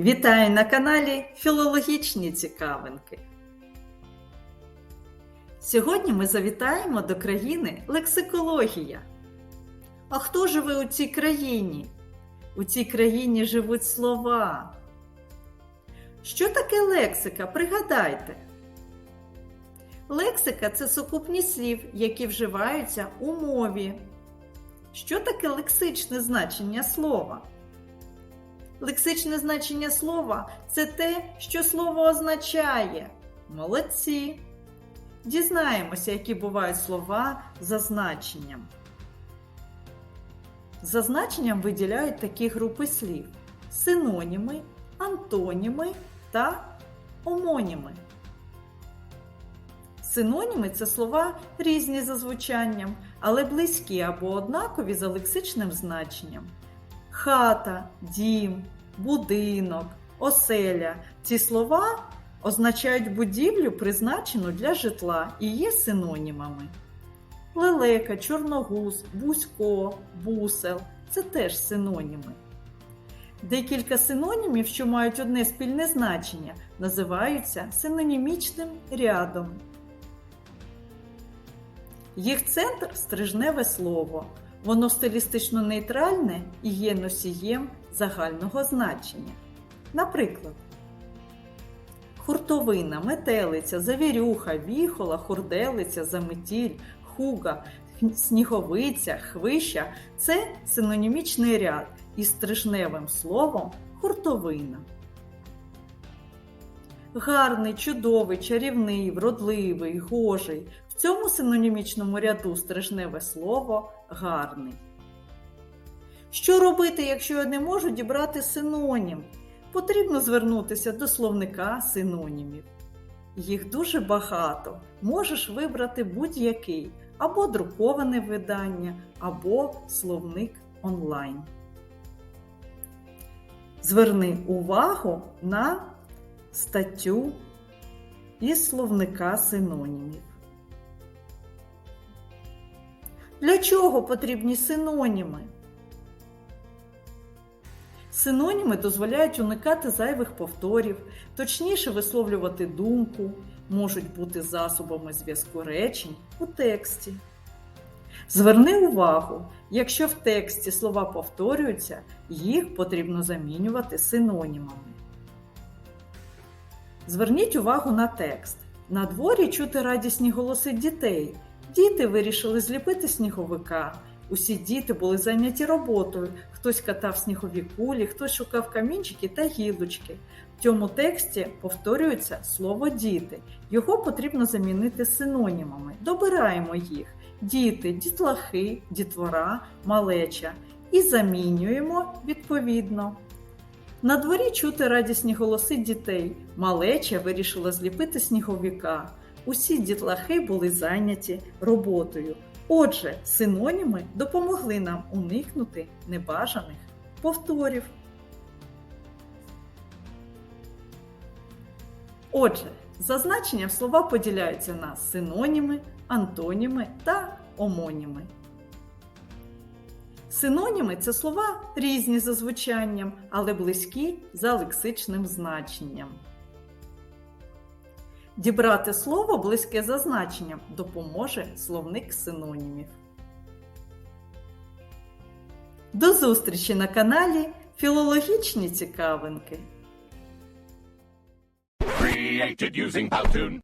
Вітаю на каналі Філологічні цікавинки. Сьогодні ми завітаємо до країни лексикологія. А хто живе у цій країні? У цій країні живуть слова. Що таке лексика? Пригадайте. Лексика це сукупність слів, які вживаються у мові. Що таке лексичне значення слова? Лексичне значення слова це те, що слово означає. Молодці. Дізнаємося, які бувають слова за значенням. За значенням виділяють такі групи слів: синоніми, антоніми та омоніми. Синоніми це слова різні за звучанням, але близькі або однакові за лексичним значенням. Хата, дім, будинок, оселя. Ці слова означають будівлю, призначену для житла і є синонімами. Лелека, чорногуз, бузько, бусел це теж синоніми. Декілька синонімів, що мають одне спільне значення, називаються синонімічним рядом. Їх центр стрижневе слово. Воно стилістично нейтральне і є носієм загального значення. Наприклад, хуртовина, метелиця, завірюха, віхола, хурделиця, заметіль, хуга, сніговиця, хвища це синонімічний ряд із стрижневим словом хуртовина. Гарний, чудовий, чарівний, вродливий, гожий. Цьому синонімічному ряду стрижневе слово гарний. Що робити, якщо я не можу дібрати синонім? Потрібно звернутися до словника синонімів. Їх дуже багато. Можеш вибрати будь-який або друковане видання, або словник онлайн. Зверни увагу на статтю із словника синонімів. Для чого потрібні синоніми? Синоніми дозволяють уникати зайвих повторів, точніше висловлювати думку, можуть бути засобами зв'язку речень у тексті. Зверни увагу, якщо в тексті слова повторюються, їх потрібно замінювати синонімами. Зверніть увагу на текст. На дворі чути радісні голоси дітей. Діти вирішили зліпити сніговика. Усі діти були зайняті роботою. Хтось катав снігові кулі, хтось шукав камінчики та гілочки. В цьому тексті повторюється слово діти. Його потрібно замінити синонімами. Добираємо їх: діти, дітлахи, дітвора, малеча. І замінюємо відповідно. На дворі чути радісні голоси дітей. Малеча вирішила зліпити сніговика. Усі дітлахи були зайняті роботою. Отже, синоніми допомогли нам уникнути небажаних повторів. Отже, за значенням слова поділяються на синоніми, антоніми та омоніми. Синоніми це слова різні за звучанням, але близькі за лексичним значенням. Дібрати слово близьке за значенням допоможе словник синонімів. До зустрічі на каналі Філологічні цікавинки. Created using Powtoon.